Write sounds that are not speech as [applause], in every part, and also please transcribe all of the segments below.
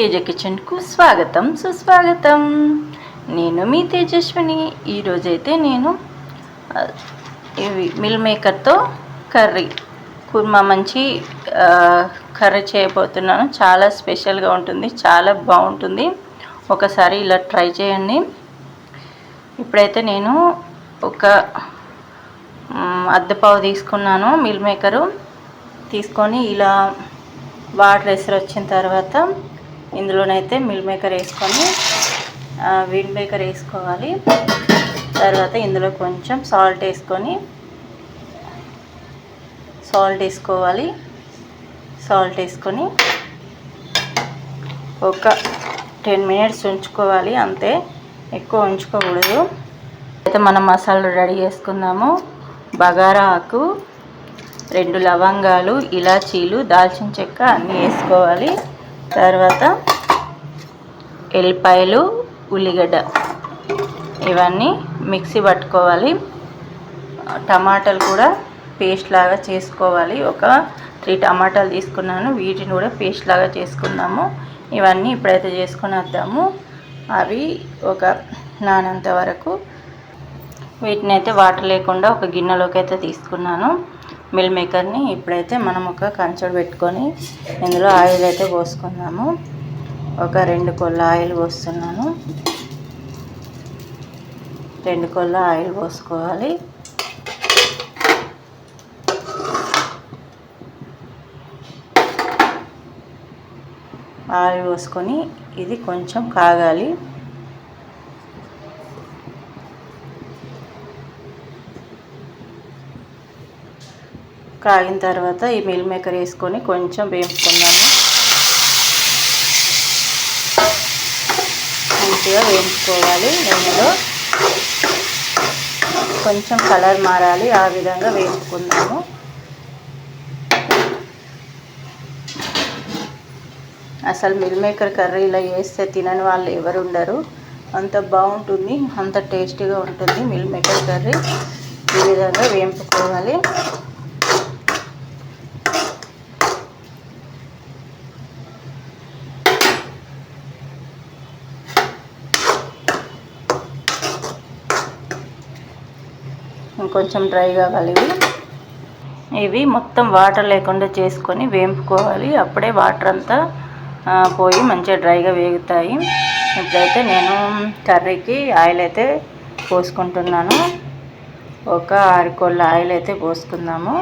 తేజ కిచెన్కు స్వాగతం సుస్వాగతం. నేను మీ తేజస్విని. ఈరోజైతే నేను ఇవి మిల్ మేకర్తో కర్రీ. కుర్మా మంచి కర్రీ చేయబోతున్నాను. చాలా స్పెషల్గా ఉంటుంది చాలా బాగుంటుంది. ఒకసారి ఇలా ట్రై చేయండి. ఇప్పుడైతే నేను ఒక మ్, అద్దపావు తీసుకున్నాను మిల్ మేకరు. తీసుకొని ఇలా వాటర్ ఎసరు వచ్చిన తర్వాత ఇందులోనైతే మిల్ మేకర్ వేసుకొని వీల్ మేకర్ వేసుకోవాలి. తర్వాత ఇందులో కొంచెం సాల్ట్ వేసుకొని సాల్ట్ వేసుకోవాలి. సాల్ట్ వేసుకొని ఒక టెన్ మినిట్స్ ఉంచుకోవాలి అంతే. ఎక్కువ ఉంచుకోకూడదు. అయితే మనం మసాలా రెడీ చేసుకుందాము. బగారా ఆకు రెండు లవంగాలు ఇలాచీలు దాల్చిన చెక్క అన్నీ వేసుకోవాలి. తర్వాత ఎల్లిపాయలు ఉల్లిగడ్డ. ఇవన్నీ మిక్సీ పట్టుకోవాలి. టమాటాలు కూడా పేస్ట్ లాగా చేసుకోవాలి. ఒక త్రీ టమాటాలు తీసుకున్నాను. వీటిని కూడా పేస్ట్ లాగా చేసుకున్నాము ఇవన్నీ ఇప్పుడైతే చేసుకుని వద్దాము. అవి ఒక నానంత వరకు. వీటిని అయితే వాటర్ లేకుండా ఒక గిన్నెలోకి అయితే తీసుకున్నాను. మిల్ మేకర్ని ఇప్పుడైతే మనం ఒక కంచెడు పెట్టుకొని ఇందులో ఆయిల్ అయితే పోసుకుందాము. ఒక రెండు కొల్ల ఆయిల్ పోస్తున్నాను. రెండు కొల్ల ఆయిల్ పోసుకోవాలి. ఆయిల్ పోసుకొని ఇది కొంచెం కాగాలి. కాగిన తర్వాత ఈ మిల్ మేకర్ వేసుకొని కొంచెం వేయించుకున్నాము మంచిగా వేయించుకోవాలి నూనెలో కొంచెం కలర్ మారాలి ఆ విధంగా వేయించుకుందాము అసలు మిల్ మేకర్ కర్రీ ఇలా వేస్తే తినని వాళ్ళు ఎవరు ఉండరు. అంత బాగుంటుంది అంత టేస్టీగా ఉంటుంది మిల్ మేకర్ కర్రీ. ఈ విధంగా వేయించుకోవాలి ఇంకొంచెం డ్రై కావాలి ఇవి మొత్తం వాటర్ లేకుండా చేసుకొని వేంపుకోవాలి. అప్పుడే వాటర్ అంతా పోయి మంచిగా డ్రైగా వేగుతాయి. ఇప్పుడైతే నేను కర్రీకి ఆయిల్ అయితే పోసుకుంటున్నాను. ఒక ఆరు కోళ్ళ ఆయిల్ అయితే పోసుకుందాము.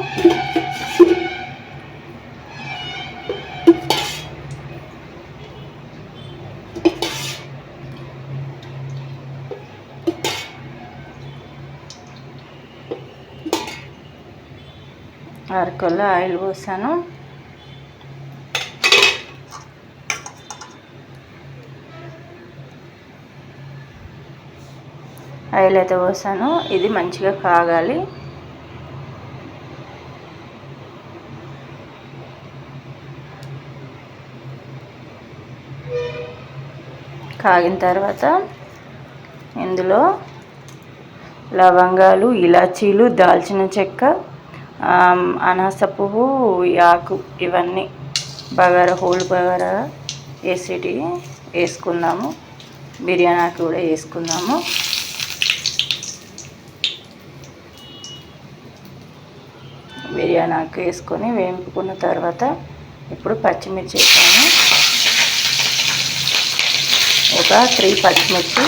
ఆరు ఆయిల్ పోసాను. ఆయిల్ అయితే పోసాను. ఇది మంచిగా కాగాలి. కాగిన తర్వాత ఇందులో లవంగాలు ఇలాచీలు దాల్చిన చెక్క అనాస పువ్వు ఆకు ఇవన్నీ బగారా హోల్ బగారా వేసేటి వేసుకుందాము. బిర్యానీ ఆకు కూడా వేసుకుందాము. బిర్యానీ ఆకు వేసుకొని వేపుకున్న తర్వాత ఇప్పుడు పచ్చిమిర్చి వేసాను ఒక త్రీ పచ్చిమిర్చి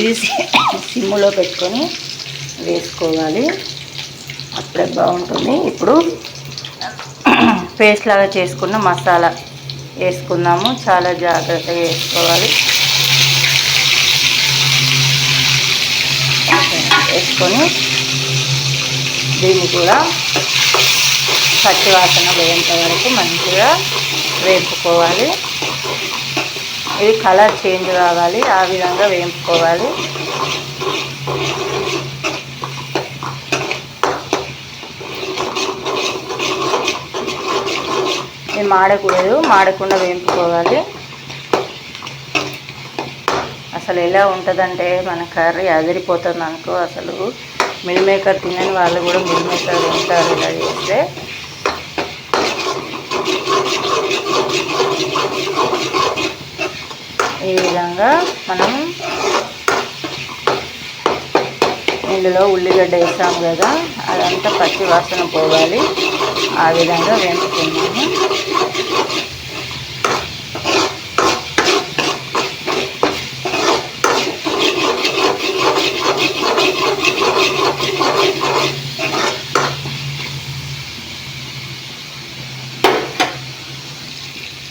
ఇది సిమ్లో [coughs] సిమ్ములో పెట్టుకొని వేసుకోవాలి. అప్పుడే బాగుంటుంది. ఇప్పుడు [coughs] పేస్ట్ లాగా చేసుకున్న మసాలా వేసుకుందాము. చాలా జాగ్రత్తగా వేసుకోవాలి. వేసుకొని దీన్ని కూడా పచ్చివాసన పోయేంత వరకు మంచిగా వేపుకోవాలి. ఇది కలర్ చేంజ్ కావాలి ఆ విధంగా వేయించుకోవాలి. ఇది మాడకూడదు మాడకుండా వేయించుకోవాలి. అసలు ఎలా ఉంటుందంటే మన కర్రీ అదిరిపోతుంది అనుకో అసలు మిల్ మేకర్ తినని వాళ్ళు కూడా మిల్ మేకర్ తింటారు ఇలా చేస్తే. ఈ విధంగా మనం ఇందులో ఉల్లిగడ్డ వేసాము కదా అదంతా పచ్చి వాసన పోవాలి. ఆ విధంగా వేసుకున్నాము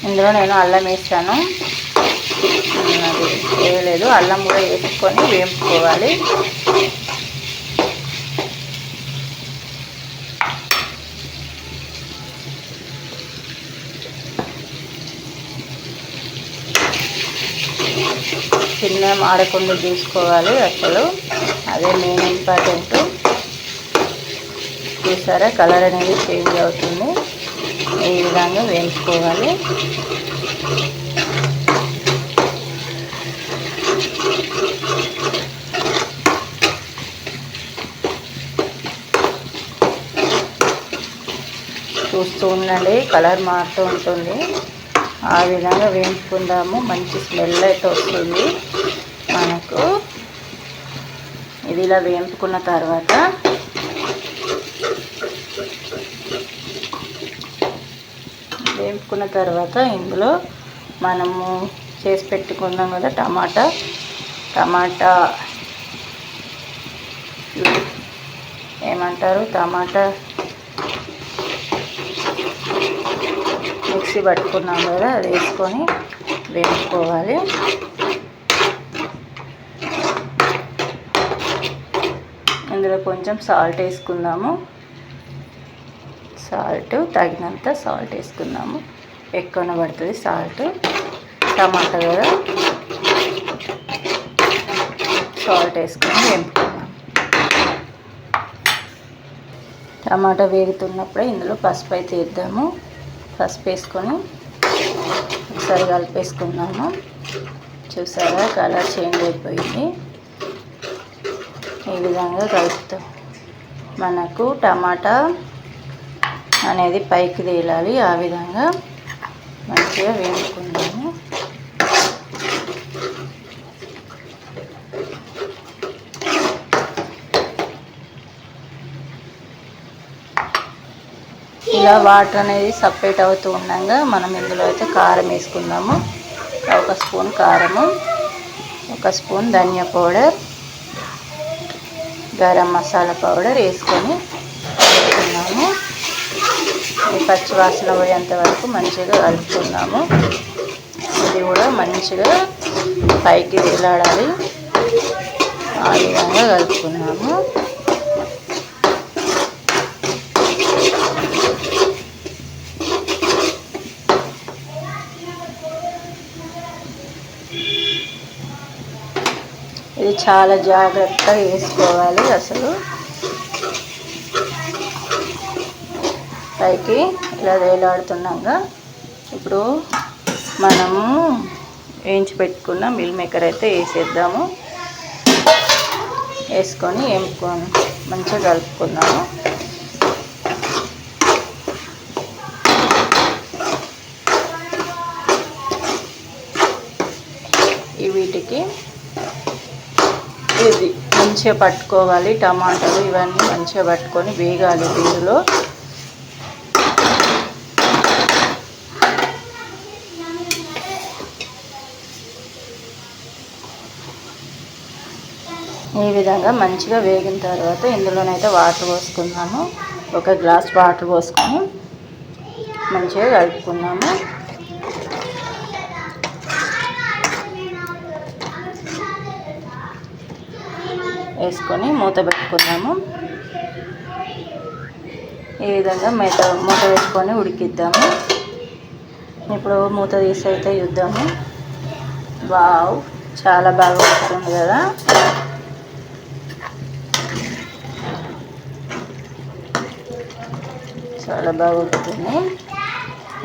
ఇందులో నేను అల్లం వేసాను. వేయలేదు అల్లం కూడా వేసుకొని వేపుకోవాలి. చిన్న మాడకుండా చూసుకోవాలి అసలు. అదే మెయిన్ ఇంపార్టెంట్. చూసారా? కలర్ అనేది చేంజ్ అవుతుంది. ఈ విధంగా వేయించుకోవాలి. చూస్తూ ఉండండి కలర్ మారుతూ ఉంటుంది. ఆ విధంగా వేయించుకుందాము. మంచి స్మెల్ అయితే వస్తుంది మనకు. ఇది ఇలా వేయించుకున్న తర్వాత వేయించుకున్న తర్వాత ఇందులో మనము చేసి పెట్టుకున్నాం కదా టమాటా. టమాటా ఏమంటారు? టమాటా మిక్సీ పట్టుకున్నాం కదా అది వేసుకొని వేసుకోవాలి ఇందులో కొంచెం సాల్ట్ వేసుకుందాము. సాల్ట్ తగినంత సాల్ట్ వేసుకుందాము. ఎక్కువనే పడుతుంది సాల్ట్. టమాటా కదా సాల్ట్ వేసుకొని వేపుకుందాం. టమాటా వేగుతున్నప్పుడే ఇందులో పసుపు అయితే వేద్దాము. పసుపు వేసుకొని ఒకసారి కలిపేసుకుందాము. చూసారా? కలర్ చేంజ్ అయిపోయింది. ఈ విధంగా కలుపుతాం మనకు టమాటా అనేది పైకి తేలాలి. ఆ విధంగా మంచిగా వేసుకుందాము ఇలా వాటర్ అనేది సపరేట్ అవుతూ ఉండగా మనం ఇందులో అయితే కారం వేసుకుందాము. ఒక స్పూన్ కారము ఒక స్పూన్ ధనియా పౌడర్ గరం మసాలా పౌడర్ వేసుకొని వేసుకున్నాము పచ్చి వాసన పోయేంత వరకు మంచిగా కలుపుకుందాము. ఇది కూడా మంచిగా పైకి వేలాడాలి. ఆ విధంగా కలుపుకున్నాము ఇది చాలా జాగ్రత్తగా వేసుకోవాలి అసలు. పైకి ఇలా వేలాడుతున్నాగా. ఇప్పుడు మనము వేయించి పెట్టుకున్న మిల్ మేకర్ అయితే వేసేద్దాము. వేసుకొని వేపుకొని మంచిగా కలుపుకుందాము. ఈ వీటికి ఇది మంచిగా పట్టుకోవాలి. టమాటాలు ఇవన్నీ మంచిగా పట్టుకొని వేగాలి దీనిలో ఈ విధంగా మంచిగా వేగిన తర్వాత ఇందులోనైతే వాటర్ పోసుకున్నాము ఒక గ్లాస్ వాటర్ పోసుకొని మంచిగా కలుపుకున్నాము వేసుకొని మూత పెట్టుకుందాము. ఈ విధంగా మేత మూత వేసుకొని ఉడికిద్దాము. ఇప్పుడు మూత తీసి అయితే చూద్దాము. వావ్ చాలా బాగా వస్తుంది కదా. చాలా బాగా ఉడుకుతుంది.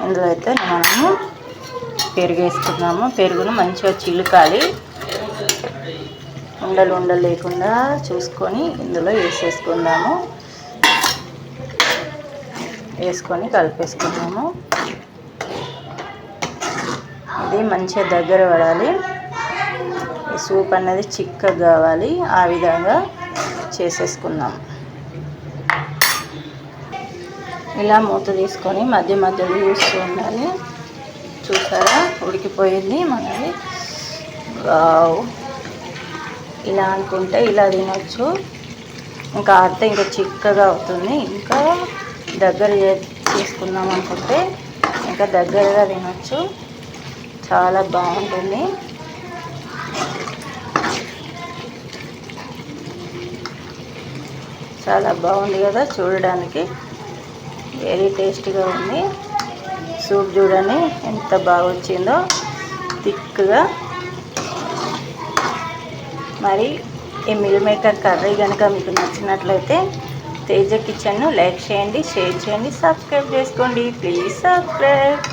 ఇందులో అయితే మనము పెరుగు వేసుకున్నాము పెరుగును మంచిగా చిలుకాలి. ఉండలు ఉండలు లేకుండా చూసుకొని ఇందులో వేసేసుకుందాము. వేసుకొని కలిపేసుకుందాము. ఇది మంచిగా దగ్గర పడాలి. సూప్ అన్నది చిక్కగా కావాలి. ఆ విధంగా చేసేసుకుందాం. ఇలా మూత తీసుకొని మధ్య మధ్యలో చూస్తూ ఉండాలి. చూసారా? ఉడికిపోయింది మనది. వావ్. ఇలా అనుకుంటే ఇలా తినొచ్చు. ఇంకా అత్త ఇంకా చిక్కగా అవుతుంది. ఇంకా దగ్గర తీసుకుందాం చేసుకుందాం అనుకుంటే ఇంకా దగ్గరగా తినొచ్చు. చాలా బాగుంటుంది. చాలా బాగుంది కదా చూడడానికి. వెరీ టేస్టీగా ఉంది. సూప్ చూడండి ఎంత బాగా వచ్చిందో థిక్గా మరి ఈ మిల్ మేకర్ కర్రీ కనుక మీకు నచ్చినట్లయితే తేజ కిచెన్ను లైక్ చేయండి షేర్ చేయండి సబ్స్క్రైబ్ చేసుకోండి. Please subscribe.